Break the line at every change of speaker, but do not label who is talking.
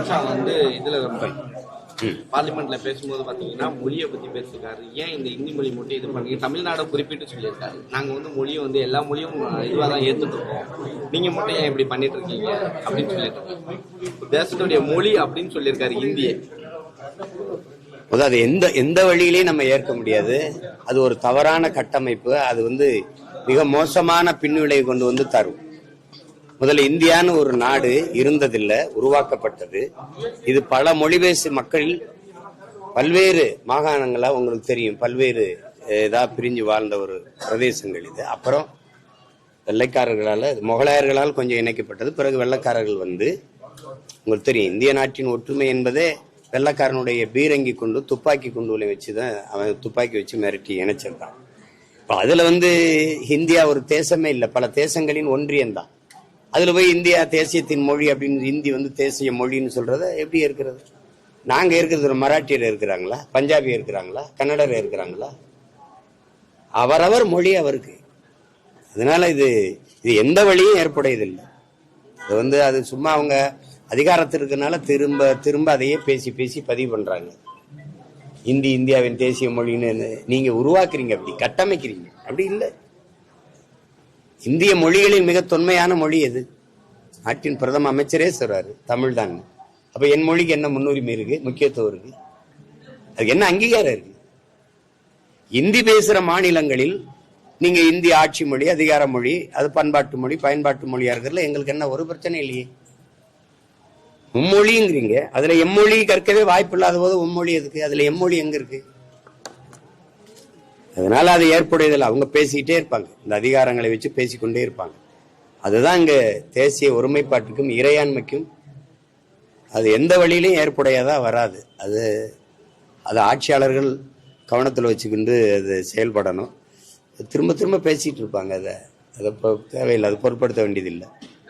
அமித்ஷா வந்து இதுல பார்லிமெண்ட்ல பேசும்போது பாத்தீங்கன்னா மொழியை பத்தி பேசியிருக்காரு. ஏன் இந்த ஹிந்தி மொழி மட்டும் இது பண்ணி தமிழ்நாடு குறிப்பிட்டு சொல்லியிருக்காரு. நாங்க வந்து மொழியை வந்து எல்லா மொழியும் இதுவா தான் ஏத்துட்டு இருக்கோம் நீங்க மட்டும் ஏன் இப்படி பண்ணிட்டு இருக்கீங்க? அப்படின்னு சொல்லிட்டு. தேசத்துடைய மொழி அப்படின்னு சொல்லியிருக்காரு இந்தியை.
அதாவது அது எந்த எந்த வழியிலையும் நம்ம ஏற்க முடியாது. அது ஒரு தவறான கட்டமைப்பு. அது வந்து மிக மோசமான பின்விளைவு கொண்டு வந்து தரும். முதல்ல இந்தியான்னு ஒரு நாடு இருந்ததில்லை உருவாக்கப்பட்டது. இது பல மொழி பேசு மக்கள் பல்வேறு மாகாணங்களா உங்களுக்கு தெரியும். பல்வேறு இதாக இதா பிரிஞ்சு வாழ்ந்த ஒரு பிரதேசங்கள் இது. அப்புறம் வெள்ளைக்காரர்களால் முகலாயர்களால் கொஞ்சம் இணைக்கப்பட்டது. பிறகு வெள்ளைக்காரர்கள் வந்து உங்களுக்கு தெரியும் இந்திய நாட்டின் ஒற்றுமை என்பதே வெள்ளைக்காரனுடைய பீரங்கி கொண்டு துப்பாக்கி குண்டுகளை வச்சு தான் அவன் துப்பாக்கி வச்சு மிரட்டி இணைச்சிருந்தான் இப்போ அதில் வந்து இந்தியா ஒரு தேசமே இல்லை. பல தேசங்களின் ஒன்றியம் தான் அதில் போய் இந்தியா தேசியத்தின் மொழி அப்படின்னு ஹிந்தி வந்து தேசிய மொழின்னு சொல்றத எப்படி இருக்கிறது நாங்கள் இருக்கிறது ஒரு மராட்டியர் இருக்கிறாங்களா பஞ்சாபி இருக்கிறாங்களா கன்னடர் இருக்கிறாங்களா அவரவர் மொழி அவருக்கு. அதனால இது இது எந்த வழியும் ஏற்புடையதில்லை. இது வந்து அது சும்மா அவங்க அதிகாரத்தில் இருக்கனால திரும்ப திரும்ப அதையே பேசி பேசி பதிவு பண்ணுறாங்க இந்தி இந்தியாவின் தேசிய மொழின்னு நீங்கள் உருவாக்குறீங்க அப்படி கட்டமைக்கிறீங்க. அப்படி இல்லை. இந்திய மொழிகளில் மிக தொன்மையான மொழி எது? நாட்டின் பிரதம அமைச்சரே சொல்றாரு தமிழ் தான் அப்ப என் மொழிக்கு என்ன முன்னுரிமை இருக்கு? முக்கியத்துவம் இருக்கு. அதுக்கு என்ன அங்கீகாரம் இருக்கு? இந்தி பேசுற மாநிலங்களில் நீங்க இந்தி ஆட்சி மொழி அதிகார மொழி அது பண்பாட்டு மொழி பயன்பாட்டு மொழியா இருக்கிறதுல எங்களுக்கு என்ன ஒரு பிரச்சனை இல்லையே. மும்மொழிங்கிறீங்க. அதுல எம்மொழி கற்கவே வாய்ப்பு இல்லாத போது மும்மொழி எதுக்கு? அதுல எம்மொழி எங்க இருக்கு? அதனால அது ஏற்புடையதில்லை. அவங்க பேசிக்கிட்டே இருப்பாங்க. இந்த அதிகாரங்களை வச்சு பேசிக்கொண்டே இருப்பாங்க. அதுதான் இங்க தேசிய ஒருமைப்பாட்டுக்கும் இறையாண்மைக்கும் அது எந்த வழியிலையும் ஏற்புடையதா வராது. அது அது ஆட்சியாளர்கள் கவனத்தில் வச்சுக்கிண்டு அது செயல்படணும். திரும்ப திரும்ப பேசிகிட்டு இருப்பாங்க. அதை அதை தேவையில்லை. அது பொருட்படுத்த வேண்டியதில்லை.